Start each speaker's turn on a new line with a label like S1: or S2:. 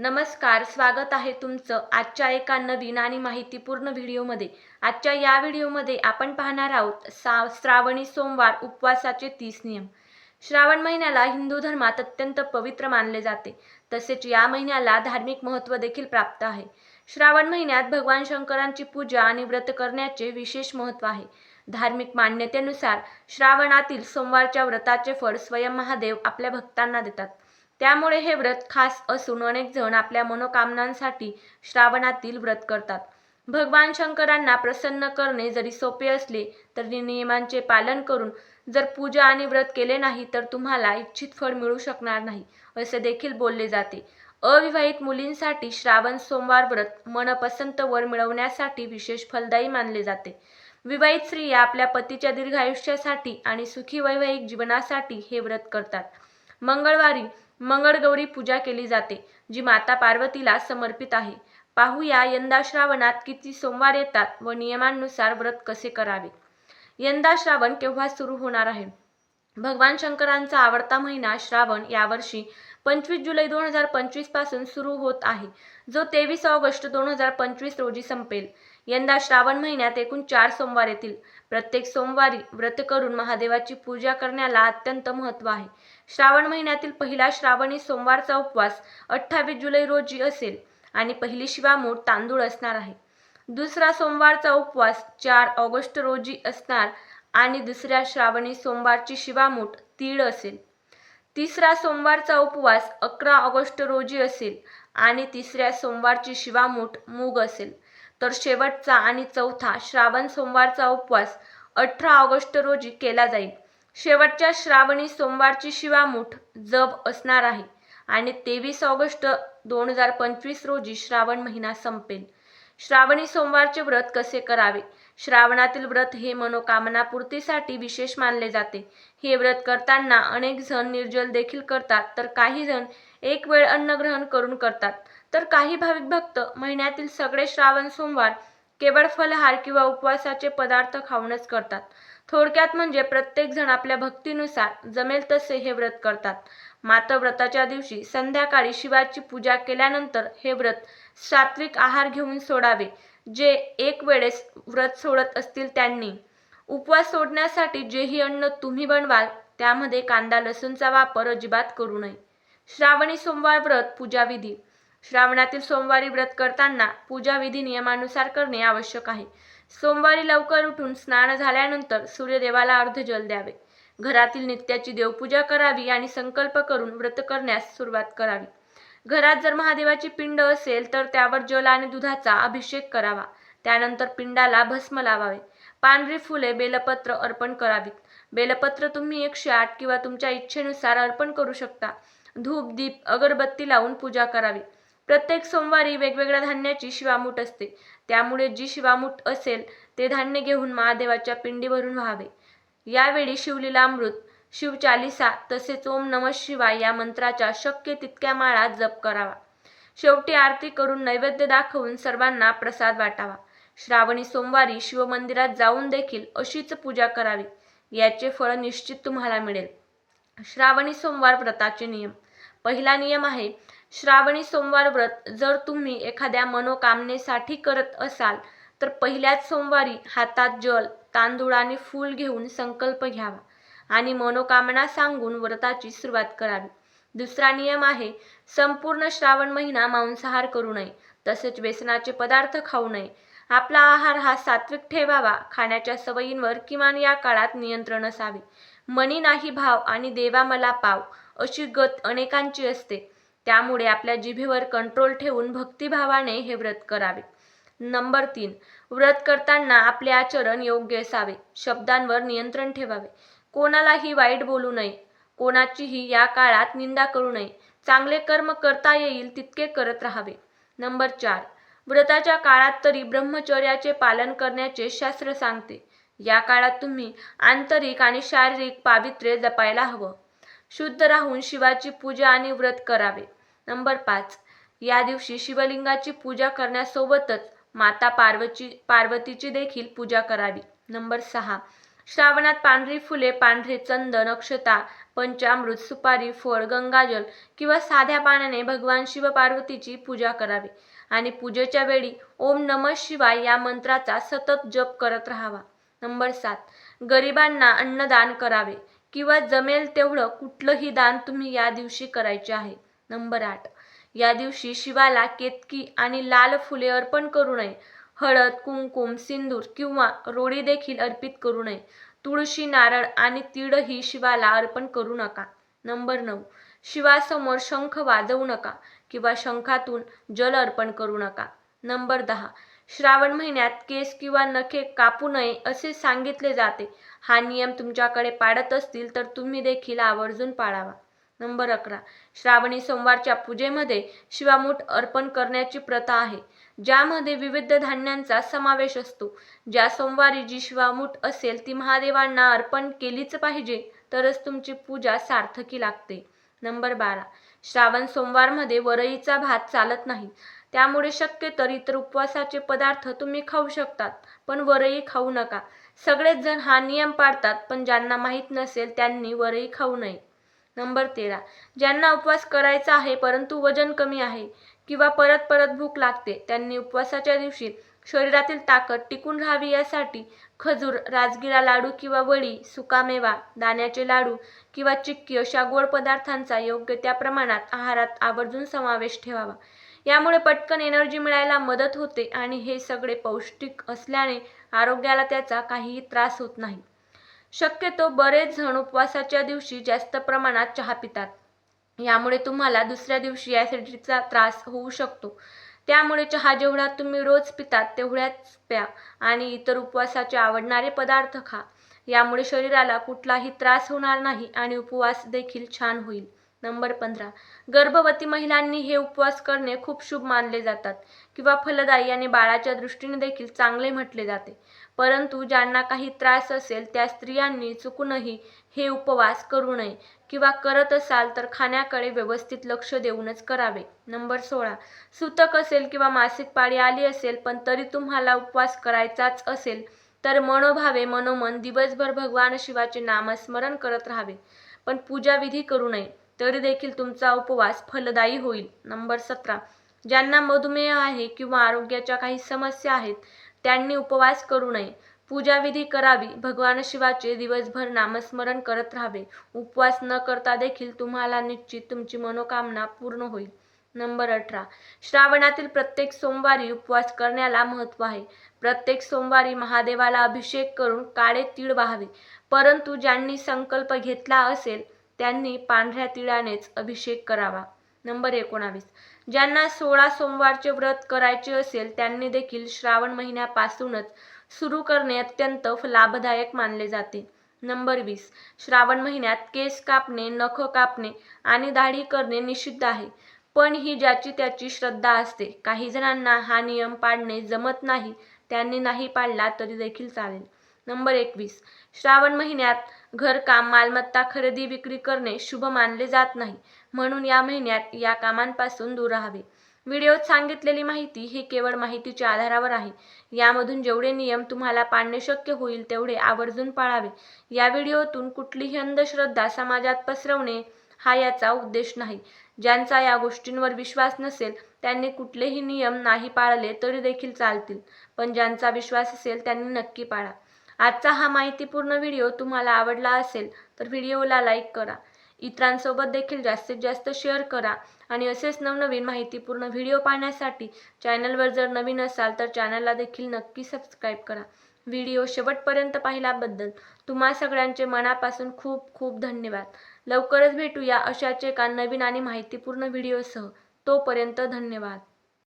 S1: नमस्कार स्वागत आहे तुमचं आजच्या एका नवीन आणि माहितीपूर्ण व्हिडिओमध्ये. आजच्या या व्हिडिओमध्ये आपण पाहणार आहोत सा श्रावणी सोमवार उपवासाचे तीस नियम. श्रावण महिन्याला हिंदू धर्मात अत्यंत पवित्र मानले जाते तसेच या महिन्याला धार्मिक महत्त्व देखील प्राप्त आहे. श्रावण महिन्यात भगवान शंकरांची पूजा आणि व्रत करण्याचे विशेष महत्त्व आहे. धार्मिक मान्यतेनुसार श्रावणातील सोमवारच्या व्रताचे फळ स्वयं महादेव आपल्या भक्तांना देतात. त्यामुळे हे व्रत खास असून अनेक जण आपल्या मनोकामनांसाठी श्रावणातील व्रत करतात. भगवान शंकरांना प्रसन्न करणे जरी सोपे असले तरी नियमांचे पालन करून जर पूजा आणि व्रत केले नाही तर तुम्हाला इच्छित फळ मिळू शकणार नाही असे देखील बोलले जाते. अविवाहित मुलींसाठी श्रावण सोमवार व्रत मनपसंत वर मिळवण्यासाठी विशेष फलदायी मानले जाते. विवाहित स्त्रिया आपल्या पतीच्या दीर्घायुष्यासाठी आणि सुखी वैवाहिक जीवनासाठी हे व्रत करतात. मंगळवारी मंगळगौरी पूजा केली जाते जी माता पार्वतीला समर्पित आहे. पाहूया यंदा श्रावणात किती सोमवार येतात व नियमांनुसार व्रत कसे करावे. यंदा श्रावण केव्हा सुरू होणार आहे? भगवान शंकरांचा आवडता महिना श्रावण यावर्षी पंचवीस जुलै दोन हजार पंचवीसपासून सुरू होत आहे जो तेवीस ऑगस्ट दोन हजार पंचवीस रोजी संपेल. यंदा श्रावण महिन्यात एकूण चार सोमवार येतील. प्रत्येक सोमवारी व्रत करून महादेवाची पूजा करण्याला अत्यंत महत्त्व आहे. श्रावण महिन्यातील पहिला श्रावणी सोमवारचा उपवास अठ्ठावीस जुलै रोजी असेल आणि पहिली शिवामूठ तांदूळ असणार आहे. दुसरा सोमवारचा उपवास चार ऑगस्ट रोजी असणार आणि दुसऱ्या श्रावणी सोमवारची शिवामूठ तीळ असेल. तिसरा सोमवारचा उपवास अकरा ऑगस्ट रोजी असेल आणि तिसऱ्या सोमवारची शिवामूठ मूग असेल. तर शेवटचा आणि चौथा श्रावण सोमवारचा उपवास अठरा ऑगस्ट रोजी केला जाईल. शेवटच्या श्रावणी सोमवारची शिवामूठ जब असणार आहे आणि तेवीस ऑगस्ट दोन हजार पंचवीस रोजी श्रावण महिना संपेल. श्रावणी सोमवारचे व्रत कसे करावे? श्रावणातील व्रत हे मनोकामनापूर्तीसाठी विशेष मानले जाते. हे व्रत करताना अनेक जण निर्जल देखील करतात तर काही जण एक वेळ अन्न ग्रहण करून करतात. तर काही भाविक भक्त महिन्यातील सगळे श्रावण सोमवार केवळ फलहार किंवा उपवासाचे पदार्थ खाऊनच करतात. थोडक्यात म्हणजे प्रत्येक जण आपल्या भक्तीनुसार जमेल तसे हे व्रत करतात. मात्र व्रताच्या दिवशी संध्याकाळी शिवाची पूजा केल्यानंतर हे व्रत सात्विक आहार घेऊन सोडावे जे एक वेळेस व्रत सोडत असतील त्यांनी. उपवास सोडण्यासाठी जेही अन्न तुम्ही बनवाल त्यामध्ये कांदा लसूणचा वापर अजिबात करू नये. श्रावणी सोमवार व्रत पूजाविधी. श्रावणातील सोमवारी व्रत करताना पूजाविधी नियमानुसार करणे आवश्यक आहे. सोमवारी लवकर उठून स्नान झाल्यानंतर सूर्यदेवाला अर्ध जल द्यावे. घरातील नित्याची देवपूजा करावी आणि संकल्प करून व्रत करण्यास सुरुवात करावी. घरात जर महादेवाची पिंड असेल तर त्यावर जल आणि दुधाचा अभिषेक करावा. त्यानंतर पिंडाला भस्म लावावे. पांढरी फुले बेलपत्र अर्पण करावीत. बेलपत्र तुम्ही एकशे आठ किंवा तुमच्या इच्छेनुसार अर्पण करू शकता. धूप दीप अगरबत्ती लावून पूजा करावी. प्रत्येक सोमवारी वेगवेगळ्या धान्याची शिवामूठ असते. त्यामुळे जी शिवामूठ असेल ते धान्य घेऊन महादेवाच्या पिंडीवरून व्हावे. यावेळी शिवलीला अमृत शिव शिवचालिसा तसेच ओम नम शिवाय या मंत्राच्या शक्य तितक्या माळा जप करावा. शेवटी आरती करून नैवेद्य दाखवून सर्वांना प्रसाद वाटावा. श्रावणी सोमवारी शिवमंदिरात जाऊन देखील अशीच पूजा करावी. याचे फळ निश्चित तुम्हाला मिळेल. श्रावणी सोमवार व्रताचे नियम. पहिला नियम आहे श्रावणी सोमवार व्रत जर तुम्ही एखाद्या मनोकामनेसाठी करत असाल तर पहिल्याच सोमवारी हातात जल तांदूळ आणि फूल घेऊन संकल्प घ्यावा आणि मनोकामना सांगून व्रताची सुरुवात करावी. दुसरा नियम आहे संपूर्ण श्रावण महिना मांसाहार करू नये तसेच व्यसनाचे पदार्थ खाऊ नये. आपला आहार हा सात्विक ठेवावा खाण्याच्या सवयींवर किमान या काळात नियंत्रण असावे. मनी नाही भाव आणि देवा मला पाव अशी गत अनेकांची असते. त्यामुळे आपल्या जिभेवर कंट्रोल ठेवून भक्तिभावाने हे व्रत करावे. नंबर तीन व्रत करताना आपले आचरण योग्य असावे. शब्दांवर नियंत्रण ठेवावे. कोणालाही वाईट बोलू नये. कोणाचीही या काळात निंदा करू नये. चांगले कर्म करता येईल तितके करत राहावे. नंबर चार व्रताच्या काळात तरी ब्रह्मचर्याचे पालन करण्याचे शास्त्र सांगते. या काळात तुम्ही आंतरिक आणि शारीरिक पावित्र्य जपायला हवं. शुद्ध राहून शिवाची पूजा आणि व्रत करावे. नंबर पाच. या दिवशी शिवलिंगाची पूजा करण्यासोबतच माता पार्वची पार्वतीची देखील पूजा करावी. नंबर सहा. श्रावणात पांढरी फुले पांढरे चंदन अक्षता पंचामृत सुपारी फळ गंगाजल किंवा साध्या पाण्याने भगवान शिव पार्वतीची पूजा करावी. आणि पूजेच्या वेळी ओम नमः शिवाय या मंत्राचा सतत जप करत राहावा. नंबर सात. गरिबांना अन्नदान करावे. किंवा जमेल तेवढं कुठलंही दान तुम्ही या दिवशी करायचे आहे. नंबर आठ. या दिवशी शिवाला केतकी आणि लाल फुले अर्पण करू नये. हळद कुंकुम सिंदूर किंवा रोडी देखील अर्पित करू नये. तुळशी नारळ आणि तीळही शिवाला अर्पण करू नका. नंबर नऊ. शिवासमोर शंख वाजवू नका किंवा शंखातून जल अर्पण करू नका. नंबर दहा. श्रावण महिन्यात केस किंवा नखे कापू नये असे सांगितले जाते. हा नियम तुमच्याकडे पाळत असतील तर तुम्ही देखील आवर्जून पाळावा. नंबर अकरा. श्रावणी सोमवारच्या पूजेमध्ये शिवामूठ अर्पण करण्याची प्रथा आहे ज्यामध्ये विविध धान्यांचा समावेश असतो. ज्या सोमवारी जी शिवामूठ असेल ती महादेवांना अर्पण केलीच पाहिजे तरच तुमची पूजा सार्थकी लागते. नंबर बारा. श्रावण सोमवारमध्ये वरईचा भात चालत नाही. त्यामुळे शक्य तर इतर उपवासाचे पदार्थ तुम्ही खाऊ शकतात पण वरई खाऊ नका. सगळेच जण हा नियम पाळतात पण ज्यांना माहीत नसेल त्यांनी वरई खाऊ नये. नंबर तेरा. ज्यांना उपवास करायचा आहे परंतु वजन कमी आहे किंवा परत परत भूक लागते त्यांनी उपवासाच्या दिवशी शरीरातील ताकद टिकून राहावी यासाठी खजूर राजगिरा लाडू किंवा वडी सुकामेवा दाण्याचे लाडू किंवा चिक्की अशा गोड पदार्थांचा योग्य त्या प्रमाणात आहारात आवर्जून समावेश ठेवावा. यामुळे पटकन एनर्जी मिळायला मदत होते आणि हे सगळे पौष्टिक असल्याने आरोग्याला त्याचा काहीही त्रास होत नाही. शक्यतो बरेच जण उपवासाच्या दिवशी जास्त प्रमाणात चहा पितात. यामुळे तुम्हाला दुसऱ्या दिवशी ॲसिडिटीचा त्रास होऊ शकतो. त्यामुळे चहा जेवढा तुम्ही रोज पितात तेवढ्याच प्या आणि इतर उपवासाचे आवडणारे पदार्थ खा. यामुळे शरीराला कुठलाही त्रास होणार नाही आणि उपवास देखील छान होईल. नंबर पंधरा. गर्भवती महिलांनी हे उपवास करणे खूप शुभ मानले जातात किंवा फलदायी आणि बाळाच्या दृष्टीने देखील चांगले म्हटले जाते. परंतु ज्यांना काही त्रास असेल त्या स्त्रियांनी चुकूनही हे उपवास करू नये किंवा करत असाल तर खाण्याकडे व्यवस्थित लक्ष देऊनच करावे. नंबर सोळा. सुतक असेल किंवा मासिक पाळी आली असेल पण तरी तुम्हाला उपवास करायचाच असेल तर मनोभावे मनोमन दिवसभर भगवान शिवाचे नामस्मरण करत राहावे. पण पूजाविधी करू नये. तरी देखील तुमचा उपवास फलदायी होईल. नंबर सतरा. ज्यांना मधुमेह आहे किंवा आरोग्याच्या काही समस्या आहेत त्यांनी उपवास करू नये. पूजाविधी करावी. भगवान शिवाचे दिवसभर नामस्मरण करत राहावे. उपवास न करता देखील तुम्हाला निश्चित तुमची मनोकामना पूर्ण होईल. नंबर अठरा. श्रावणातील प्रत्येक सोमवारी उपवास करण्याला महत्त्व आहे. प्रत्येक सोमवारी महादेवाला अभिषेक करून काळे तीळ वाहावे. परंतु ज्यांनी संकल्प घेतला असेल त्यांनी पांढऱ्या तिळानेच अभिषेक करावा. नंबर एकोणावीस. ज्यांना सोळा सोमवारचे व्रत करायचे असेल त्यांनी देखील श्रावण महिन्यापासूनच सुरू करणे अत्यंत लाभदायक मानले जाते. नंबर वीस. श्रावण महिन्यात केस कापणे नख कापणे आणि दाढी करणे निषिद्ध आहे. पण ही ज्याची त्याची श्रद्धा असते. काही जणांना हा नियम पाळणे जमत नाही. त्यांनी नाही पाळला तरी देखील चालेल. नंबर एकवीस. श्रावण महिन्यात घरकाम मालमत्ता खरेदी विक्री करणे शुभ मानले जात नाही. म्हणून या महिन्यात या कामांपासून दूर राहावे. व्हिडिओत सांगितलेली माहिती ही केवळ माहितीच्या आधारावर आहे. यामधून जेवढे नियम तुम्हाला पाळणे शक्य होईल तेवढे आवर्जून पाळावे. या व्हिडिओतून कुठलीही अंधश्रद्धा समाजात पसरवणे हा याचा उद्देश नाही. ज्यांचा या गोष्टींवर विश्वास नसेल त्यांनी कुठलेही नियम नाही पाळले तरी देखील चालतील. पण ज्यांचा विश्वास असेल त्यांनी नक्की पाळा. आजचा हा माहितीपूर्ण व्हिडिओ तुम्हाला आवडला असेल तर व्हिडिओला लाईक करा. इतरांसोबत देखील जास्तीत जास्त शेअर करा आणि असेच नवनवीन माहितीपूर्ण व्हिडिओ पाहण्यासाठी चॅनलवर जर नवीन असाल तर चॅनलला देखील नक्की सबस्क्राईब करा. व्हिडिओ शेवटपर्यंत पाहिल्याबद्दल तुम्हा सगळ्यांचे मनापासून खूप खूप धन्यवाद. लवकरच भेटूया अशाच एका नवीन आणि माहितीपूर्ण व्हिडिओसह. तोपर्यंत धन्यवाद.